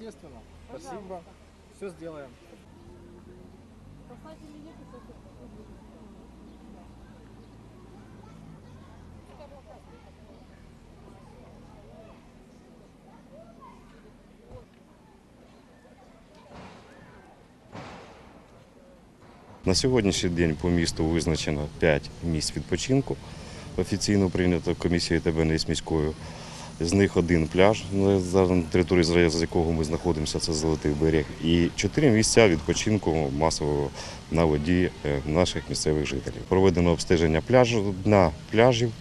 Естественно. Спасибо. Все сделаем. На сьогоднішній день по місту визначено 5 місць відпочинку. Офіційно прийнято комісією ТБНС міською. З них один пляж на за території з якого ми знаходимося, це Золотий берег, і чотири місця відпочинку масового на воді е, наших місцевих жителів. Проведено обстеження пляжу дна пляжів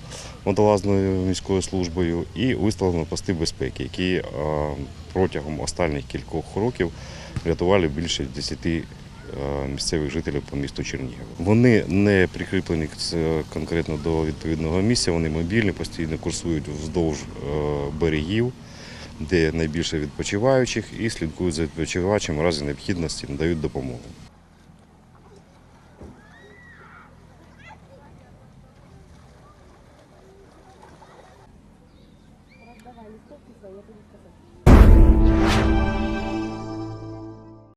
водолазною міською службою і виставлено пости безпеки, які е, протягом останніх кількох років врятували більше 10 е, місцевих жителів по місту Чернігів. Вони не прикріплені е, конкретно до відповідного місця, вони мобільні, постійно курсують вздовж е, берегів, де найбільше відпочиваючих, і слідкують за відпочивачем в разі необхідності, надають допомогу. Давай, листовки свои, я буду сказать.